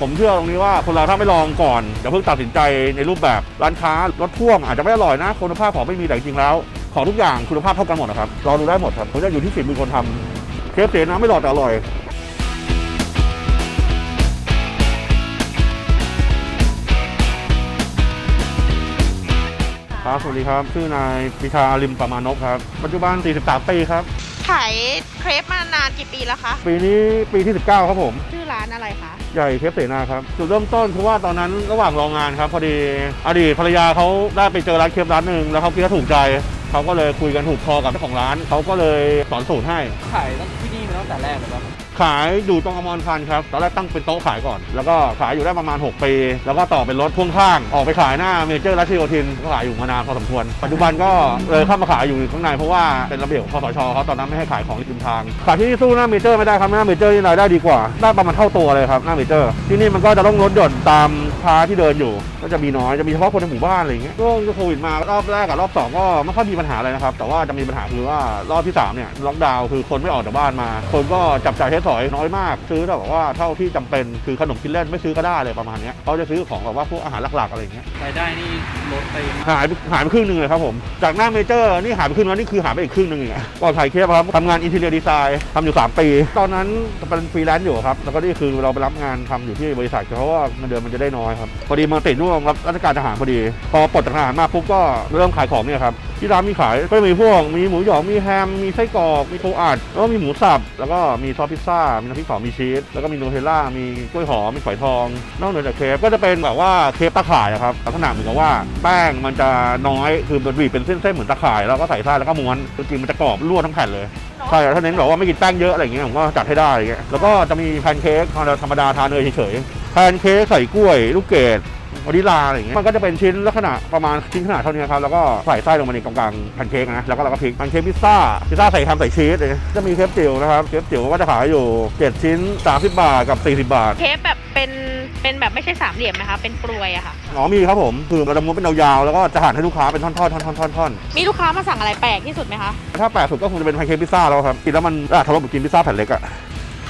ผมเชื่อตรงนี้ว่าคนเราถ้าไม่ลองก่อนอย่าเพิ่งตัดสินใจในรูปแบบร้านค้ารถพ่วงอาจจะไม่อร่อยนะคุณภาพของไม่มีแต่จริงแล้ว ของทุกอย่างคุณภาพเท่ากันหมดนะครับรอดูได้หมดครับผมจะอยู่ที่ฝีมือคนทำเคฟเสน้ำไม่หลอดแต่อร่อยครับสวัสดีครับ ชื่อนายปิชาลิมประมาณนกครับ ปัจจุบัน 43 ปีครับ ขายเครปมานานกี่ปีแล้วคะ ปีนี้ปีที่ 19 ครับผม ชื่อร้านอะไรคะ ใหญ่เคฟเสนาครับ จุดเริ่มต้นคือว่าตอนนั้นระหว่างรองงานครับ พอดีอดีตภรรยาเขาได้ไปเจอร้านเคฟร้านหนึ่งแล้วเขาคิดว่าถูกใจเขาก็เลยคุยกันถูกคอกับเจ้าของร้านเขาก็เลยสอนสูตรให้ ขายตั้งที่นี่มาตั้งแต่แรกเลยครับ ขายอยู่ตรงอมรพันธ์ครับตอนแรกตั้งเป็นโต๊ะขายก่อน แล้วก็ขายอยู่ได้ประมาณ 6 ปี แล้วก็ต่อเป็นรถพ่วงข้าง ออกไปขายหน้าเมเจอร์รัชโยธินก็ขายอยู่มานานพอสมควร ปัจจุบันก็เลยเข้ามาขายอยู่ข้างในเพราะว่าเป็นระเบียบของคสชเขาตอนนั้นไม่ให้ขายของริมทาง ขายที่นี่สู้หน้าเมเจอร์ไม่ได้ครับหน้าเมเจอร์นี่รายได้ดีกว่า ได้ประมาณเท่าตัวเลยครับหน้าเมเจอร์ ที่นี่มันก็จะต้องลดหย่อนตามค้าที่เดินอยู่ ก็จะมีน้อย จะมีเฉพาะคนในหมู่บ้านอะไรอย่างเงี้ยช่วงโควิดมารอบแรกกับรอบสองก็ไม่ค่อยมีปัญหาอะไรนะครับ แต่ว่าจะมีปัญหาคือว่ารอบที่สามเนี่ยล็อกดาวน์คือคนไม่ออกจากบ้านมา คนก็จับจ่ายใช้สอยน้อยมากซื้อแต่แบบว่าเท่าที่จำเป็นคือขนมกินเล่นไม่ซื้อก็ได้เลยประมาณเนี้ยเขาจะซื้อของแบบว่าพวกอาหารหลักๆอะไรอย่างเงี้ยรายได้นี่ลดไปมากหายไปหายไปครึ่งหนึ่งเลยครับผม จากหน้าเมเจอร์นี่หายไปครึ่งแล้วนี่คือหายไปอีกครึ่งหนึ่งอีกอะก่อนถ่ายเคปครับทำงานอินเท i รียดีไซน์ทำอยู่ 3 ปี ตอนนั้นเป็นฟรีแลนซ์อยู่ครับ แล้วก็นี่คือเราไปรับงานทำอยู่ที่บริษัทเพราะว่าเงินเดือนมันจะได้น้อยครับ พอดีมาติดร่วมรับราชการทหารพอดี พอปลดจากทหารมาปุ๊บก็เริ่มขายของเนี่ยครับที่ร้านมีขายก็มีพวกมีหมูหยองมีแฮมมีไส้กรอกมีโคอัดแล้วก็มีหมูสับแล้วก็มีซอสพิซซ่ามีน้ำพริกเผามีชีส แล้วก็มีนูเทลล่า มีกล้วยหอม มีฝอยทอง นอกเหนือจากเคฟก็จะเป็นแบบว่าเคฟตะข่ายอะครับ ลักษณะเหมือนกับว่าแป้งมันจะน้อย คือมันบีบเป็นเส้นๆเหมือนตะข่าย แล้วก็ใส่ไส้แล้วก็ม้วนจริงๆมันจะกรอบรั่วทั้งแผ่นเลยใช่ถ้าเน้นแบบว่าไม่กินแป้งเยอะอะไรอย่างเงี้ยผมก็จัดให้ได้อย่างเงี้ย แล้วก็จะมีแพนเค้กธรรมดาทานเนยเฉยๆ แพนเค้กใส่กล้วย ลูกเกดวานิลลาอะไรอย่างเงี้ยมันก็จะเป็นชิ้นลักษณะประมาณชิ้นขนาดเท่านี้ครับแล้วก็ใส่ไส้ลงมาในกลางๆแพนเค้กนะแล้วก็เราก็พลิกแพนเค้กพิซซ่าพิซซ่าใส่แฮมใส่ชีสเลยจะมีเคฟจิ๋วนะครับเคฟจิ๋วก็จะขายอยู่7ชิ้น 30 บาทกับ 40 บาท เคปแบบเป็นเป็นแบบไม่ใช่สามเหลี่ยมนะคะ เป็นกลวยอะค่ะ อ๋อมีครับผมคือเราจะม้วนเป็นยาวๆแล้วก็จะหั่นให้ลูกค้าเป็นท่อนๆท่อนๆท่อนๆท่อนมีลูกค้ามาสั่งอะไรแปลกที่สุดไหมคะๆถ้าแปลกสุดก็คงจะเป็นแพนเค้กพิซซ่าแล้วครับกินแล้วมันอะทะลุเหมือนกินพิซซ่าแผ่นเล็กอะ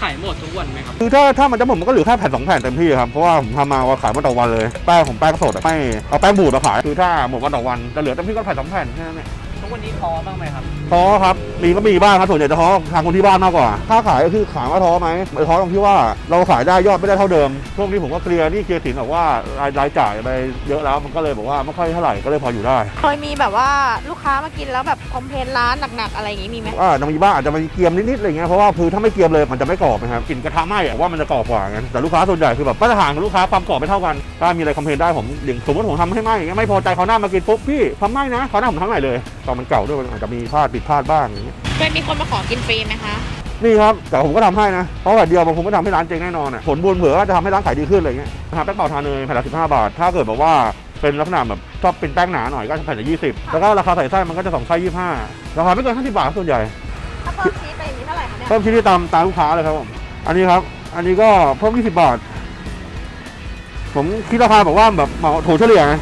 ขายหมดทุกวันไหมครับ คือถ้าถ้ามันจะหมดมันก็เหลือแค่แผ่นสองแผ่นเต็มที่ครับ เพราะว่าผมทำมาว่าขายมาต่อวันเลยแป้งผมแป้งสดอะไม่เอาแป้งบูดมาขายคือถ้าหมดวันต่อวันจะเหลือเต็มที่ก็แผ่นสองแผ่นแค่นั้นเองทุกวันนี้ท้อบ้างไหมครับ ท้อครับมีก็มีบ้างครับส่วนใหญ่จะท้อทางคนที่บ้านมากกว่า ถ้าขายก็คือขายว่าท้อไหมไม่ท้อตรงที่ว่าเราขายได้ยอดไม่ได้เท่าเดิมช่วงนี้ผมก็เคลียร์หนี่เคลียร์สินบอกว่ารายรายจ่ายไปเยอะแล้วมันก็เลยบอกว่าไม่ค่อยเท่าไหร่ก็เลยพออยู่ได้ เคยมีแบบว่าลูก ค้ามากินแล้วแบบคอมเพลนร้านหนักๆอะไรอย่างงี้มีไหมว่าจะมีบ้างอาจจะมีเกรียมนิดๆอะไรเงี้ยเพราะว่าคือถ้าไม่เกรียมเลยมันจะไม่กรอบนะครับกลิ่นกระทะไหม้อะว่ามันจะกรอบกว่างั้นแต่ลูกค้าส่วนใหญ่คือแบบมาตรฐานของลูกค้าความกรอบไม่เท่ากันถ้ามีอะไรคอมเพลนได้ผมอย่างสมมติผมทำให้ไหม้อย่างเงี้ยไม่พอใจเขาวหน้ามากินปุ๊บพี่ทำไหม้นะเขาวหน้าผมทั้งไหนเลยตอนมันเก่าด้วยมันอาจจะมีพลาดผิดพลาดบ้างอย่างเงี้ย เคยมีคนมาขอกินฟรีไหมคะ นี่ครับแต่ผมก็ทำให้นะ เพราะแบบเดียวผมก็ทำให้ร้านเจ๊งแน่นอนอะผลบุญเผื่อว่าจะทำให้ร้านขายดีขึ้นอะไรเงี้ยนะครับแป้งเป่าทาเนยแผ่นละ15บาท ถ้าเกิดแบบว่า เป็นลักษณะแบบชอบเป็นแป้งหนาหน่อยก็แผ่นละ20แล้วก็ราคาใส่ไส้มันก็จะสองไส้25ราคาไม่เกิน50บาทส่วนใหญ่ถ้าเพิ่มชีสไปอย่างนี้เท่าไหร่คะเนี่ยเพิ่มชิ้นที่ตามตามลูกค้าเลยครับผมอันนี้ครับ อันนี้ก็เพิ่ม20บาท ผมคิดราคาบอกว่าแบบเหมาถูกเฉลี่ยไง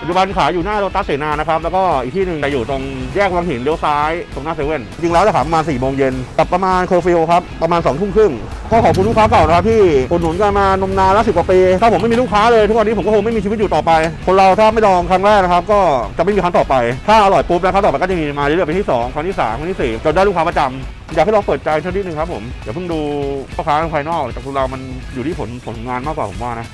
ปัจจุบันขายอยู่หน้าโรตัสเสนานะครับ แล้วก็อีกที่หนึ่งจะอยู่ตรงแยกวังหินเลี้ยวซ้ายตรงหน้าเซเว่นจริงแล้วจะขายประมาณ4โมงเย็นกับประมาณเคฟิวครับ ประมาณ2ทุ่มครึ่งก็ขอบคุณลูกค้าเก่านะครับที่อุดหนุนกันมานมนานแล้วสิบกว่าปี ถ้าผมไม่มีลูกค้าเลยทุกวันนี้ผมก็คงไม่มีชีวิตอยู่ต่อไป คนเราถ้าไม่ลองครั้งแรกนะครับ ก็จะไม่มีครั้งต่อไป ถ้าอร่อยปุ๊บแล้วครั้งต่อไปก็จะมีมาเรื่อยๆเป็นที่สองครั้งที่สามครั้งที่สี่จนได้ลูกค้าประจำอยากให้ลองเปิดใจสักนิดนึงครับผมอย่าเพิ่งดูพ่อค้าภายนอกแต่คนเรามันอยู่ที่ผลผลงานมากกว่าผมว่านะ